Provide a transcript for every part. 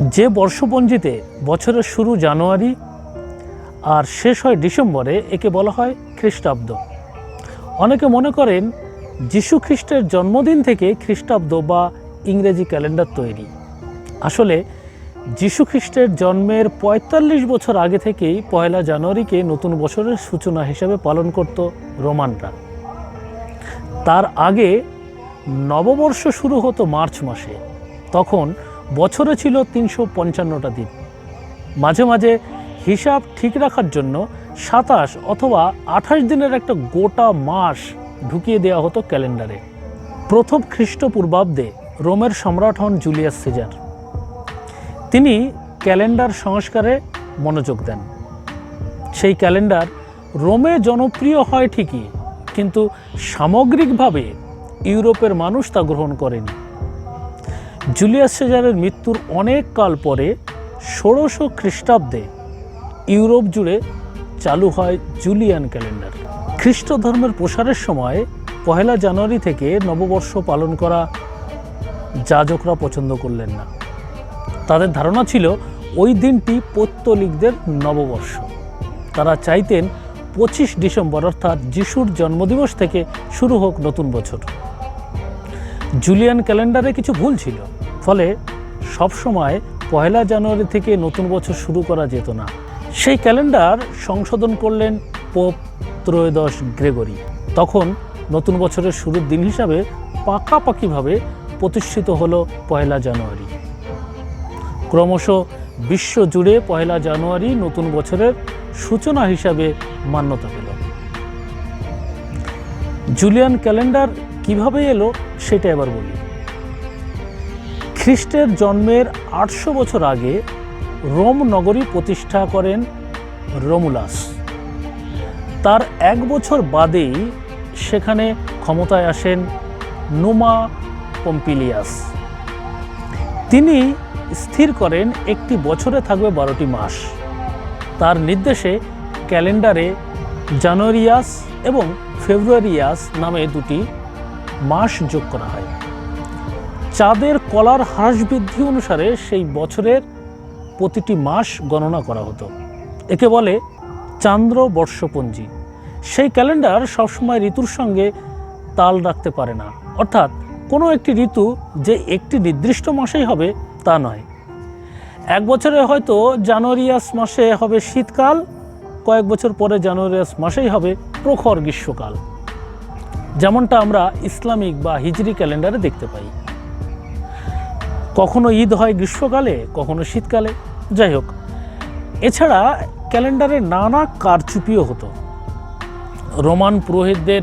যে বর্ষপঞ্জিতে বছরের শুরু জানুয়ারি আর শেষ হয় ডিসেম্বরে, একে বলা হয় খ্রিস্টাব্দ। অনেকে মনে করেন যীশু খ্রিস্টের জন্মদিন থেকে খ্রিস্টাব্দ বা ইংরেজি ক্যালেন্ডার তৈরি। আসলে যীশু খ্রিস্টের জন্মের পঁয়তাল্লিশ বছর আগে থেকেই পয়লা জানুয়ারিকে নতুন বছরের সূচনা হিসেবে পালন করত রোমানরা। তার আগে নববর্ষ শুরু হতো মার্চ মাসে। তখন বছরে ছিল তিনশো পঞ্চান্নটা দিন। মাঝে মাঝে হিসাব ঠিক রাখার জন্য সাতাশ অথবা আঠাশ দিনের একটা গোটা মাস ঢুকিয়ে দেওয়া হতো ক্যালেন্ডারে। প্রথম খ্রিস্টপূর্বাব্দে রোমের সম্রাট হন জুলিয়াস সিজার। তিনি ক্যালেন্ডার সংস্কারে মনোযোগ দেন। সেই ক্যালেন্ডার রোমে জনপ্রিয় হয় ঠিকই, কিন্তু সামগ্রিকভাবে ইউরোপের মানুষ তা গ্রহণ করেনি। জুলিয়াস সেজারের মৃত্যুর অনেক কাল পরে ষোড়শো খ্রিস্টাব্দে ইউরোপ জুড়ে চালু হয় জুলিয়ান ক্যালেন্ডার। খ্রিস্ট ধর্মের প্রসারের সময় পহেলা জানুয়ারি থেকে নববর্ষ পালন করা যাজকরা পছন্দ করলেন না। তাদের ধারণা ছিল ওই দিনটি পৌত্তলিকদের নববর্ষ। তারা চাইতেন পঁচিশ ডিসেম্বর অর্থাৎ যিশুর জন্মদিবস থেকে শুরু হোক নতুন বছর। জুলিয়ান ক্যালেন্ডারে কিছু ভুল ছিল। ফলে সবসময় পয়লা জানুয়ারি থেকে নতুন বছর শুরু করা যেত না। সেই ক্যালেন্ডার সংশোধন করলেন পোপ ত্রয়োদশ গ্রেগরি। তখন নতুন বছরের শুরুর দিন হিসাবে পাকাপাকিভাবে প্রতিষ্ঠিত হলো পয়লা জানুয়ারি। ক্রমশ বিশ্ব জুড়ে পয়লা জানুয়ারি নতুন বছরের সূচনা হিসাবে মান্যতা পেল। জুলিয়ান ক্যালেন্ডার কীভাবে এলো সেটা এবার বলি। খ্রিস্টের জন্মের আটশো বছর আগে রোম নগরী প্রতিষ্ঠা করেন রোমুলাস। তার এক বছর বাদেই সেখানে ক্ষমতায় আসেন নুমা পম্পিলিয়াস। তিনি স্থির করেন একটি বছরে থাকবে বারোটি মাস। তার নির্দেশে ক্যালেন্ডারে জানুয়ারিয়াস এবং ফেব্রুয়ারিয়াস নামে দুটি মাস যোগ করা হয়। চাঁদের কলার হ্রাস বৃদ্ধি অনুসারে সেই বছরের প্রতিটি মাস গণনা করা হতো। একে বলে চান্দ্র বর্ষপঞ্জি। সেই ক্যালেন্ডার সবসময় ঋতুর সঙ্গে তাল রাখতে পারে না। অর্থাৎ কোনো একটি ঋতু যে একটি নির্দিষ্ট মাসেই হবে তা নয়। এক বছরে হয়তো জানুয়ারিয়াস মাসে হবে শীতকাল, কয়েক বছর পরে জানুয়ারিয়াস মাসেই হবে প্রখর গ্রীষ্মকাল। যেমনটা আমরা ইসলামিক বা হিজরি ক্যালেন্ডারে দেখতে পাই। কখনো ঈদ হয় গ্রীষ্মকালে, কখনো শীতকালে। যাই হোক, এছাড়া ক্যালেন্ডারে নানা কারচুপিও হতো। রোমান পুরোহিতদের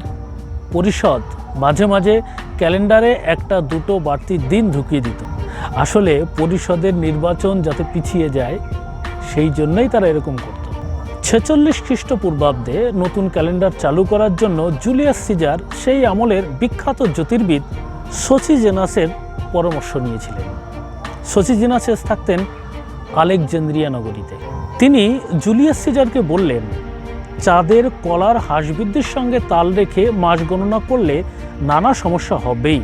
পরিষদ মাঝে মাঝে ক্যালেন্ডারে একটা দুটো বাড়তি দিন ঢুকিয়ে দিত। আসলে পরিষদের নির্বাচন যাতে পিছিয়ে যায়, সেই জন্যই তারা এরকম করত। ছেচল্লিশ খ্রিস্টপূর্বাব্দে নতুন ক্যালেন্ডার চালু করার জন্য জুলিয়াস সিজার সেই আমলের বিখ্যাত জ্যোতির্বিদ সোসিজেনাসের পরামর্শ নিয়েছিলেন। সোসিজেনাসেস থাকতেন আলেকজেন্দ্রিয়া নগরীতে। তিনি জুলিয়াস সিজারকে বললেন, চাঁদের কলার হ্রাসবৃদ্ধির সঙ্গে তাল রেখে মাস গণনা করলে নানা সমস্যা হবেই।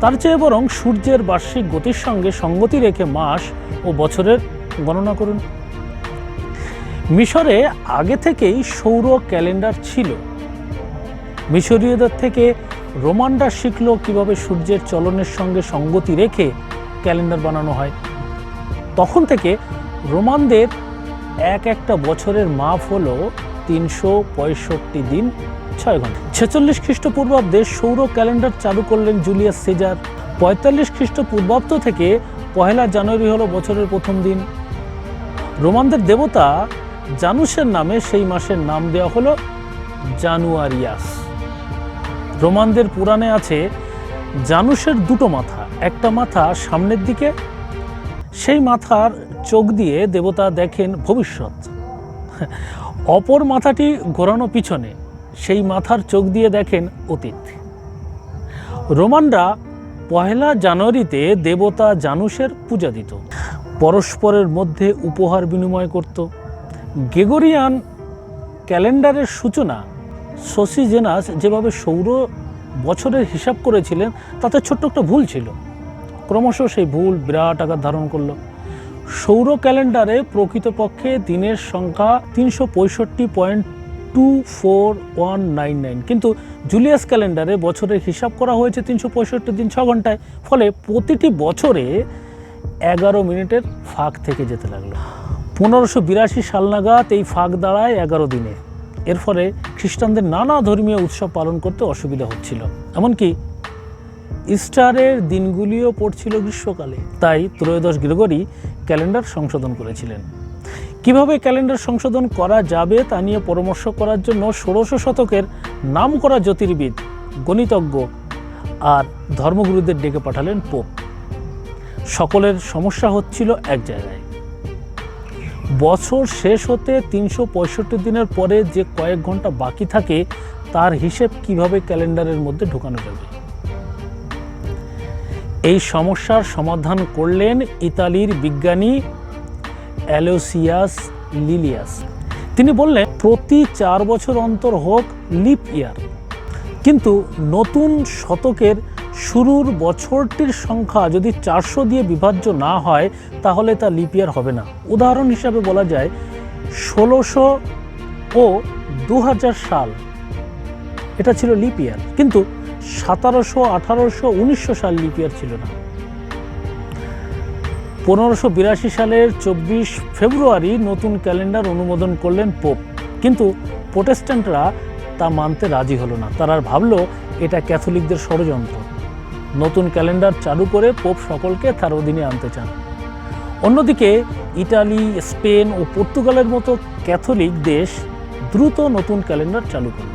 তার চেয়ে বরং সূর্যের বার্ষিক গতির সঙ্গে সঙ্গতি রেখে মাস ও বছরের গণনা করুন। মিশরে আগে থেকেই সৌর ক্যালেন্ডার ছিল। মিশরীয়দের থেকে রোমানরা শিখল কীভাবে সূর্যের চলনের সঙ্গে সঙ্গতি রেখে ক্যালেন্ডার বানানো হয়। তখন থেকে রোমানদের এক একটা বছরের মাপ হলো তিনশো পঁয়ষট্টি দিন, ছয় ঘণ্টা। ছেচল্লিশ খ্রিস্টপূর্বাব্দে সৌর ক্যালেন্ডার চালু করলেন জুলিয়াস সিজার। পঁয়তাল্লিশ খ্রিস্টপূর্বাব্দ থেকে পহেলা জানুয়ারি হলো বছরের প্রথম দিন। রোমানদের দেবতা জানুসের নামে সেই মাসের নাম দেওয়া হলো জানুয়ারিয়াস। রোমানদের পুরাণে আছে, জানুষের দুটো মাথা, একটা মাথা সামনের দিকে, সেই মাথার চোখ দিয়ে দেবতা দেখেন ভবিষ্যৎ। অপর মাথাটি ঘোরানো পিছনে, সেই মাথার চোখ দিয়ে দেখেন অতীত। রোমানরা পহেলা জানুয়ারিতে দেবতা জানুষের পূজা দিত। পরস্পরের মধ্যে উপহার বিনিময় করত। গেগরিয়ান ক্যালেন্ডারের সূচনা সোসিজেনাস যেভাবে সৌর বছরের হিসাব করেছিলেন, তাতে ছোট্ট একটা ভুল ছিল। ক্রমশ সেই ভুল বিরাট আকার ধারণ করল। সৌর ক্যালেন্ডারে প্রকৃতপক্ষে দিনের সংখ্যা তিনশো পঁয়ষট্টি point two four one nine nine. কিন্তু জুলিয়াস ক্যালেন্ডারে বছরের হিসাব করা হয়েছে তিনশো পঁয়ষট্টি দিন ছ ঘন্টায়। ফলে প্রতিটি বছরে এগারো মিনিটের ফাঁক থেকে যেতে লাগল। পনেরোশো বিরাশি সাল নাগাদ এই ফাঁক দাঁড়ায় এগারো দিনে। এর ফলে খ্রিস্টানদের নানা ধর্মীয় উৎসব পালন করতে অসুবিধা হচ্ছিল। এমনকি ইস্টারের দিনগুলিও পড়ছিল গ্রীষ্মকালে। তাই ত্রয়োদশ গ্রেগরি ক্যালেন্ডার সংশোধন করেছিলেন। কীভাবে ক্যালেন্ডার সংশোধন করা যাবে তা নিয়ে পরামর্শ করার জন্য ষোড়শ শতকের নাম করা জ্যোতির্বিদ, গণিতজ্ঞ আর ধর্মগুরুদের ডেকে পাঠালেন পোপ। সকলের সমস্যা হচ্ছিল এক জায়গায়। বছর শেষ হতে তিনশো পঁয়ষট্টি দিনের পরে যে কয়েক ঘণ্টা বাকি থাকে, তার হিসেব কীভাবে ক্যালেন্ডারের মধ্যে ঢোকানো যাবে? এই সমস্যার সমাধান করলেন ইতালির বিজ্ঞানী অ্যালোসিয়াস লিলিয়াস। তিনি বললেন, প্রতি চার বছর অন্তর হোক লিপ ইয়ার। কিন্তু নতুন শতকের শুরুর বছরটির সংখ্যা যদি চারশো দিয়ে বিভাজ্য না হয়, তাহলে তা লিপিয়ার হবে না। উদাহরণ হিসাবে বলা যায়, ষোলোশো ও দু হাজার সাল। এটা ছিল লিপিয়ার কিন্তু সতেরোশো, আঠারোশো, উনিশশো সাল লিপিয়ার ছিল না। পনেরোশো বিরাশি সালের চব্বিশ ফেব্রুয়ারি নতুন ক্যালেন্ডার অনুমোদন করলেন পোপ। কিন্তু প্রোটেস্ট্যান্টরা তা মানতে রাজি হলো না। তারা ভাবল, এটা ক্যাথলিকদের ষড়যন্ত্র। নতুন ক্যালেন্ডার চালু করে পোপ সকলকে তার অধীনে আনতে চান। অন্যদিকে, ইটালি, স্পেন ও পর্তুগালের মতো ক্যাথলিক দেশ দ্রুত নতুন ক্যালেন্ডার চালু করল।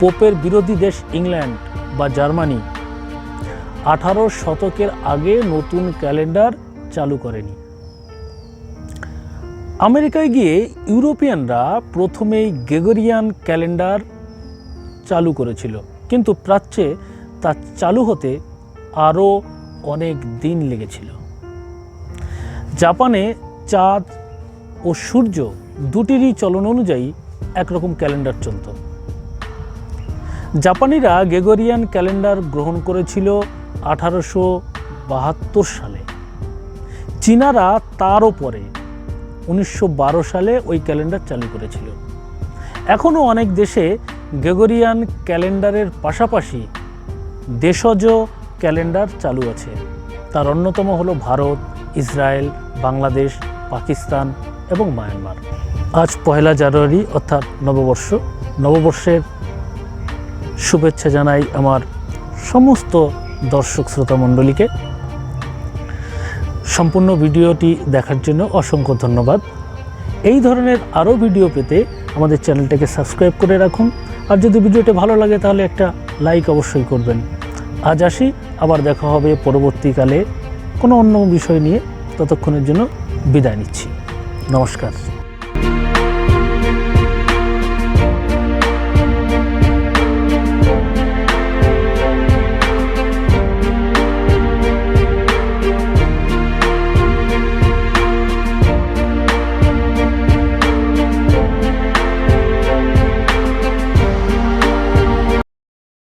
পোপের বিরোধী দেশ ইংল্যান্ড বা জার্মানি আঠারো শতকের আগে নতুন ক্যালেন্ডার চালু করেনি। আমেরিকায় গিয়ে ইউরোপিয়ানরা প্রথমেই গেগরিয়ান ক্যালেন্ডার চালু করেছিল, কিন্তু প্রাচ্যে তা চালু হতে আরও অনেক দিন লেগেছিল। জাপানে চাঁদ ও সূর্য দুটিরই চলন অনুযায়ী একরকম ক্যালেন্ডার চলত। জাপানিরা গেগরিয়ান ক্যালেন্ডার গ্রহণ করেছিল আঠারোশো বাহাত্তর সালে। চীনারা তারও পরে উনিশশো বারো সালে ওই ক্যালেন্ডার চালু করেছিল। এখনও অনেক দেশে গেগরিয়ান ক্যালেন্ডারের পাশাপাশি দেশজ ক্যালেন্ডার চালু আছে। তার অন্যতম হল ভারত, ইসরায়েল, বাংলাদেশ, পাকিস্তান এবং মায়ানমার। আজ পয়লা জানুয়ারি অর্থাৎ নববর্ষ। নববর্ষের শুভেচ্ছা জানাই আমার সমস্ত দর্শক শ্রোতা মণ্ডলীকে। সম্পূর্ণ ভিডিওটি দেখার জন্য অসংখ্য ধন্যবাদ। এই ধরনের আরও ভিডিও পেতে আমাদের চ্যানেলটাকে সাবস্ক্রাইব করে রাখুন আর যদি ভিডিওটা ভালো লাগে তাহলে একটা লাইক অবশ্যই করবেন। আজ আসি, আবার দেখা হবে পরবর্তীকালে কোনো অন্য বিষয় নিয়ে। ততক্ষণের জন্য বিদায় নিচ্ছি। নমস্কার।